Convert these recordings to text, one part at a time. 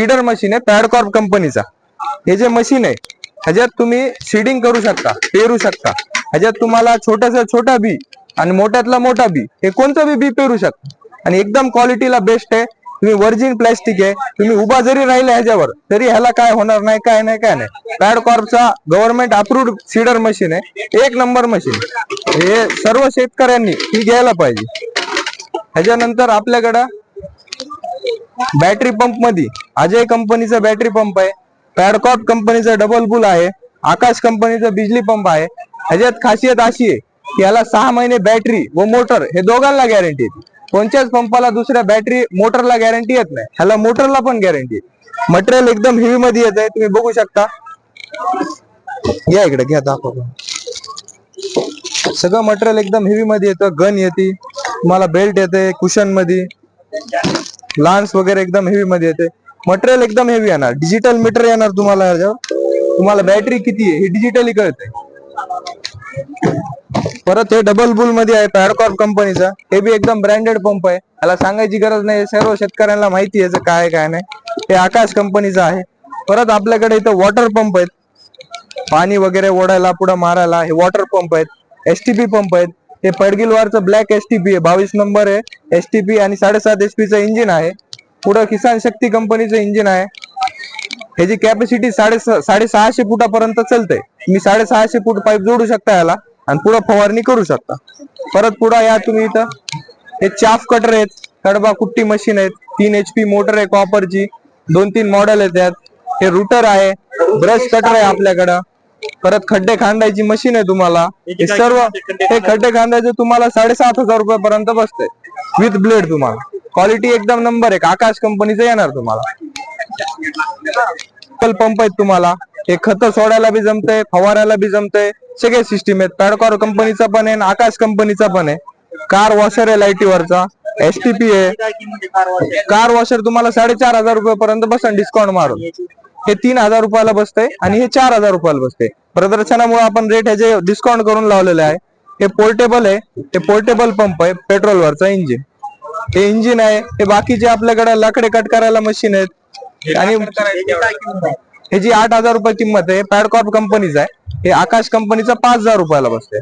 Cedar machine आहे पॅडकॉर्प कंपनीचा. हे जे मशीन आहे ह्याच्यात तुम्ही सीडिंग करू शकता पेरू शकता. ह्याच्यात तुम्हाला छोटासा छोटा बी आणि मोठ्यातला मोठा बी हे कोणतं बी बी पेरू शकता. आणि एकदम क्वालिटीला बेस्ट आहे. तुम्ही वर्जिन प्लॅस्टिक आहे तुम्ही उभा जरी राहिला ह्याच्यावर तरी ह्याला काय होणार नाही काय नाही काय नाही. पॅडकॉर्पचा गव्हर्नमेंट अप्रूव्ड सीडर मशीन आहे एक नंबर मशीन. हे सर्व शेतकऱ्यांनी ही घ्यायला पाहिजे. ह्याच्यानंतर आपल्याकडं बॅटरी पंपमध्ये अजय कंपनीचा बॅटरी पंप आहे पॅडकॉप कंपनीचा डबल बुल आहे आकाश कंपनीचा बिजली पंप आहे. ह्याच्यात खासियत अशी आहे की याला सहा महिने बॅटरी व मोटर हे दोघांना गॅरंटी येते कोणत्याच पंपाला दुसऱ्या बॅटरी मोटरला गॅरंटी येत नाही. ह्याला मोटरला पण गॅरंटी आहे. मटेरियल एकदम हेवी मध्ये येत आहे तुम्ही बघू शकता. या इकडे घ्या दाखवा. सगळं मटेरियल एकदम हेवी मध्ये येतं गन येते तुम्हाला बेल्ट येते कुशनमध्ये लान्स वगैरे एकदम हेवी मध्ये येते. मटेरियल एकदम हेवी येणार. डिजिटल मीटर येणार तुम्हाला याच्यावर. तुम्हाला बॅटरी किती आहे हे डिजिटली कळते परत हे डबल बुलमध्ये आहे पॅडकॉर्प कंपनीचा हे बी एकदम ब्रँडेड पंप आहे. याला सांगायची गरज नाही सर्व शेतकऱ्यांना माहिती आहे काय काय नाही. हे आकाश कंपनीचं आहे. परत आपल्याकडे इथं वॉटर पंप आहेत. पाणी वगैरे ओढायला पुढे मारायला हे वॉटर पंप आहेत. एसटीपी पंप आहेत. हे पडगिलवारचं ब्लॅक एसटीपी आहे बावीस नंबर आहे. एसटीपी आणि साडेसात एचपीचं इंजिन आहे. पुढं किसान शक्ती कंपनीचं इंजिन आहे. ह्याची कॅपॅसिटी साडे साडेसहाशे फुटापर्यंत चालते तुम्ही साडेसहाशे फूट पाईप जोडू शकता याला आणि पुढं फवारणी करू शकता. परत पुढं या तुम्ही इथं. हे चाफ कटर आहेत कडबा कुट्टी मशीन आहेत तीन एच पी मोटर आहे कॉपरची दोन तीन मॉडेल आहेत त्यात. हे रुटर आहे ब्रश कटर आहे आपल्याकडं. परत खड्डे खांदायची मशीन आहे तुम्हाला. हे सर्व हे खड्डे खांदायचे? तुम्हाला साडेसात हजार रुपयापर्यंत बसते विथ ब्लेड तुम्हाला. क्वालिटी एकदम नंबर एक. आकाश कंपनीचं येणार तुम्हाला. कल पंप आहेत तुम्हाला. हे खत सोडायला बी जमतंय फवारायला बी जमतंय. सगळे सिस्टीम आहेत. पॅडकॉर कंपनीचा पण आहे आणि आकाश कंपनीचा पण आहे. कार वॉशर आहे लाईटीवरचा पी आहे. कार वॉशर तुम्हाला साडेचार हजार रुपयापर्यंत बसन डिस्काउंट मारून. हे तीन हजार रुपयाला बसतंय आणि हे चार हजार रुपयाला बसते प्रदर्शनामुळे आपण रेट ह्याचे डिस्काउंट करून लावलेले आहे. हे पोर्टेबल आहे. हे पोर्टेबल पंप आहे. पेट्रोलवरचा इंजिन हे इंजिन आहे. हे बाकीचे आपल्याकडे लाकडे कट करायला मशीन आहेत. आणि ह्याची आठ हजार रुपये किंमत आहे पॅडकॉर्प कंपनीचा आहे. हे आकाश कंपनीचा पाच हजार रुपयाला बसते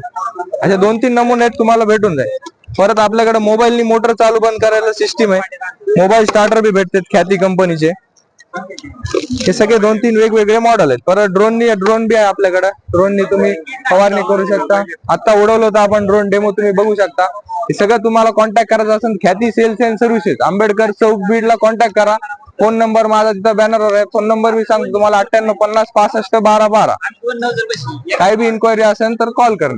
असे दोन तीन नमुने आहेत तुम्हाला भेटून जाईल. परत आपल्याकडे मोबाईलनी मोटर चालू बंद करायला सिस्टीम आहे. मोबाईल स्टार्टर बी भेटतात ख्याती कंपनीचे हे सगळे दोन तीन वेगवेगळे मॉडेल आहेत. परत ड्रोननी ड्रोन बी आहे आपल्याकडे. ड्रोननी तुम्ही फवारणी करू शकता. आता उडवलं होतं आपण ड्रोन डेमो तुम्ही बघू शकता. हे सगळं तुम्हाला कॉन्टॅक्ट करायचं असेल Khyati sales and services Ambedkar चौक बीडला कॉन्टॅक्ट करा. फोन नंबर माझा तिथं बॅनरवर आहे. फोन नंबर मी सांगतो तुम्हाला अठ्ठ्याण्णव पन्नास पासष्ट बारा बारा. काही बी इन्क्वायरी असेल तर कॉल करा